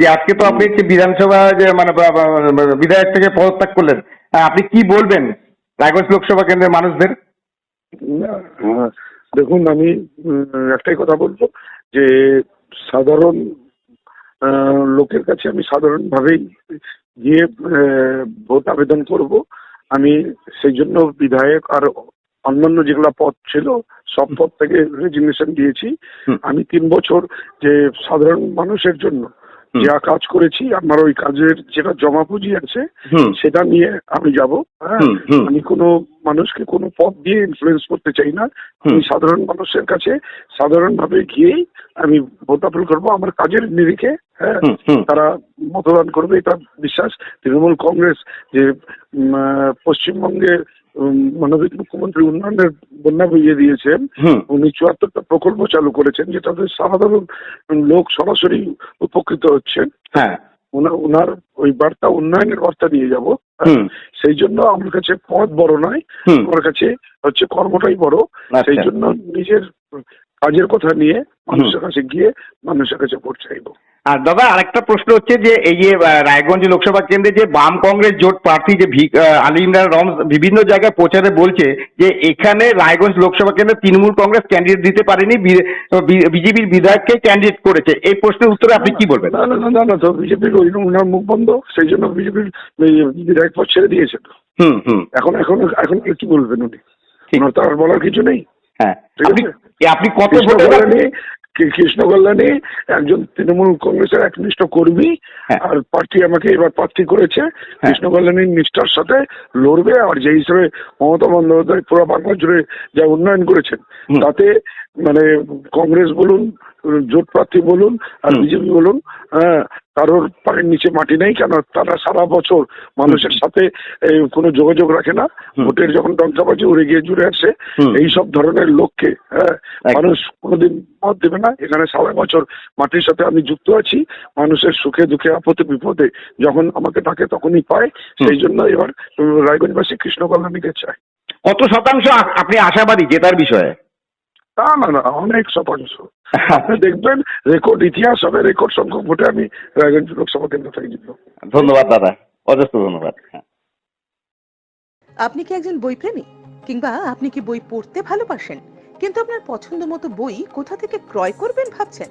যে আজকে তো আপনি বিধানসভা যে মানে বিধায়ক থেকে পদত্যাগ করলেন আপনি কি বলবেন রায়গঞ্জ লোকসভা কেন্দ্রের মানুষদের? দেখুন আমি একটাই কথা বলব যে সাধারণ লোকের কাছে আমি সাধারণভাবেই গিয়ে ভোট আবেদন করব। আমি সেই জন্য বিধায়ক আর অন্যান্য যেগুলো পদ ছিল সব পদ থেকে রেজিগনেশন দিয়েছি। আমি তিন বছর যে সাধারণ মানুষের জন্য। যা কাজ করেছি আমার ওই কাজের যেটা জমা পুঁজি আছে সেটা নিয়ে আমি যাব হ্যাঁ। আমি কোনো মানুষকে কোনো পথ দিয়ে ইনফ্লুয়েন্স করতে চাই না। আমি সাধারণ মানুষের কাছে সাধারণভাবে গিয়েই আমি ভোট আপিল করব আমার কাজের নিরিখে হ্যাঁ। তারা মতদান করবে এটা বিশ্বাস। তৃণমূল কংগ্রেস যে উম, মানবিক মুখ্যমন্ত্রী উন্নয়নের বন্যা বইয়ে দিয়েছেন। উনি চুয়াত্তরটা প্রকল্প চালু করেছেন যেটাতে সাধারণ লোক সরাসরি উপকৃত হচ্ছেন। হ্যাঁ। ওনা- ওনার ওই বার্তা উন্নয়নের বার্তা নিয়ে যাব। হুম। সেই জন্য আমার কাছে পদ বড় নয় আমার কাছে হচ্ছে কর্মটাই বড়। আচ্ছা। সেই জন্য নিজের কাজের কথা নিয়ে মানুষের কাছে গিয়ে মানুষের কাছে ভোট চাইব আর দাদা আরেকটা প্রশ্ন হচ্ছে যে এই যে রায়গঞ্জ লোকসভা কেন্দ্রে যে বাম কংগ্রেস জোট প্রার্থী যে আলী ইমরান রম বিভিন্ন জায়গায় প্রচারে বলছে যে এখানে রায়গঞ্জ লোকসভা কেন্দ্রে তৃণমূল কংগ্রেস ক্যান্ডিডেট দিতে পারেনি বিজেপির বিধায়ককে ক্যান্ডিডেট করেছে। এই প্রশ্নের উত্তরে আপনি কি বলবেন? না না না না না তো বিজেপির ওই ওনার মুখ বন্ধ সেই জন্য বিজেপির বিধায়ক পদ ছেড়ে দিয়েছে হুম হুম। এখন এখন এখন কি বলবেন উনি? ঠিক। ওনার তো আর বলার কিছু নেই। হ্যাঁ। আপনি কত ভোটে কৃষ্ণ কল্যাণে একজন তৃণমূল কংগ্রেসের একনিষ্ঠ কর্মী হ্যাঁ। আর পার্টি আমাকে এবার প্রার্থী করেছে। কৃষ্ণ কল্যাণীর নিষ্ঠার সাথে লড়বে আর যে হিসেবে মমতা বন্দ্যোপাধ্যায় পুরো বাংলা জুড়ে যা উন্নয়ন করেছেন তাতে মানে কংগ্রেস বলুন জোট প্রার্থী বলুন আর বিজেপি বলুন হ্যাঁ কারোর পায়ের নিচে মাটি নেই কেন? তারা সারা বছর মানুষের সাথে কোনো যোগাযোগ রাখে না। ভোটের যখন টঙ্কাবাজি উড়ে গিয়ে জুড়ে আসে হুম। এই সব ধরনের লোককে হ্যাঁ মানুষ কোনোদিন মত দেবে না। এখানে সারা বছর মাটির সাথে আমি যুক্ত আছি। মানুষের সুখে দুঃখে আপদে বিপদে যখন আমাকে ডাকে তখনই পায়। সেই জন্য এবার রায়গঞ্জবাসী কৃষ্ণ কল্যাণীকে চায়। কত শতাংশ আপনি আশাবাদী জেতার বিষয়ে? না না না অনেক শতাংশ আপনি দেখবেন রেকর্ড ইতিহাস হবে রেকর্ড সংখ্যক ভোটে আমি রায়গঞ্জ লোকসভা কেন্দ্র থেকে। জিতব ধন্যবাদ দাদা। অজস্র ধন্যবাদ হ্যাঁ। আপনি কি একজন বই প্রেমী কিংবা আপনি কি বই পড়তে ভালোবাসেন? কিন্তু আপনার পছন্দ মতো বই কোথা থেকে ক্রয় করবেন ভাবছেন?